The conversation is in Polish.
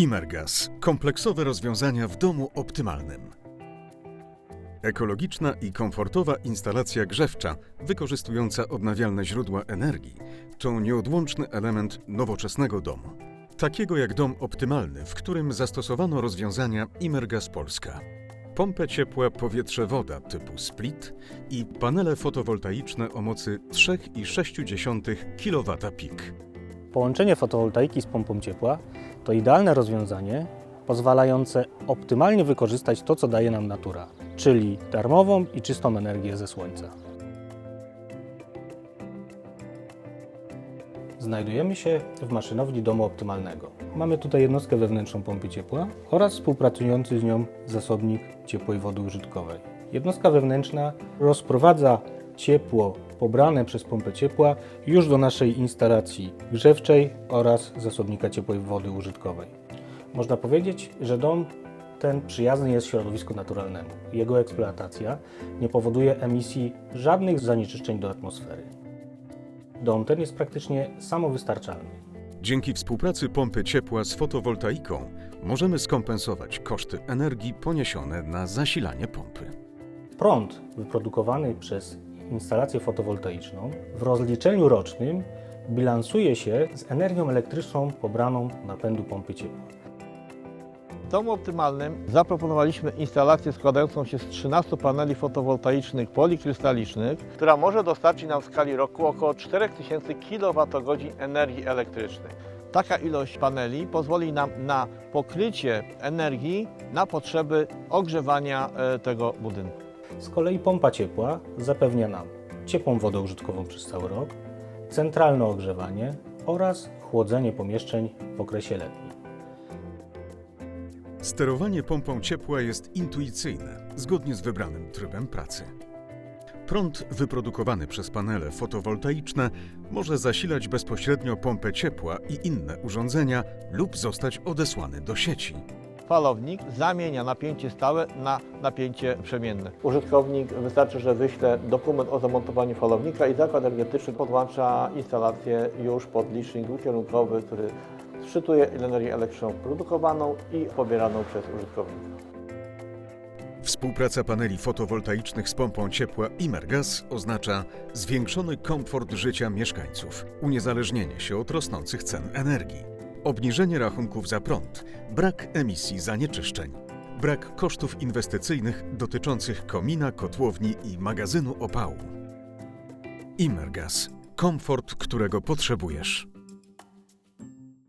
Imergas. Kompleksowe rozwiązania w domu optymalnym. Ekologiczna i komfortowa instalacja grzewcza, wykorzystująca odnawialne źródła energii, to nieodłączny element nowoczesnego domu. Takiego jak dom optymalny, w którym zastosowano rozwiązania Imergas Polska. Pompę ciepła powietrze-woda typu split i panele fotowoltaiczne o mocy 3,6 kW peak. Połączenie fotowoltaiki z pompą ciepła to idealne rozwiązanie pozwalające optymalnie wykorzystać to, co daje nam natura, czyli darmową i czystą energię ze słońca. Znajdujemy się w maszynowni domu optymalnego. Mamy tutaj jednostkę wewnętrzną pompy ciepła oraz współpracujący z nią zasobnik ciepłej wody użytkowej. Jednostka wewnętrzna rozprowadza ciepło pobrane przez pompę ciepła już do naszej instalacji grzewczej oraz zasobnika ciepłej wody użytkowej. Można powiedzieć, że dom ten przyjazny jest środowisku naturalnemu. Jego eksploatacja nie powoduje emisji żadnych zanieczyszczeń do atmosfery. Dom ten jest praktycznie samowystarczalny. Dzięki współpracy pompy ciepła z fotowoltaiką możemy skompensować koszty energii poniesione na zasilanie pompy. Prąd wyprodukowany przez instalację fotowoltaiczną w rozliczeniu rocznym bilansuje się z energią elektryczną pobraną napędu pompy ciepła. W domu optymalnym zaproponowaliśmy instalację składającą się z 13 paneli fotowoltaicznych polikrystalicznych, która może dostarczyć nam w skali roku około 4000 kWh energii elektrycznej. Taka ilość paneli pozwoli nam na pokrycie energii na potrzeby ogrzewania e, tego budynku. Z kolei pompa ciepła zapewnia nam ciepłą wodę użytkową przez cały rok, centralne ogrzewanie oraz chłodzenie pomieszczeń w okresie letnim. Sterowanie pompą ciepła jest intuicyjne, zgodnie z wybranym trybem pracy. Prąd wyprodukowany przez panele fotowoltaiczne może zasilać bezpośrednio pompę ciepła i inne urządzenia lub zostać odesłany do sieci. Falownik zamienia napięcie stałe na napięcie przemienne. Użytkownik wystarczy, że wyśle dokument o zamontowaniu falownika i zakład energetyczny podłącza instalację już pod licznik dwukierunkowy, który szczytuje energię elektryczną produkowaną i pobieraną przez użytkownika. Współpraca paneli fotowoltaicznych z pompą ciepła Imergas oznacza zwiększony komfort życia mieszkańców, uniezależnienie się od rosnących cen energii, obniżenie rachunków za prąd, brak emisji zanieczyszczeń, brak kosztów inwestycyjnych dotyczących komina, kotłowni i magazynu opału. Imergas komfort, którego potrzebujesz.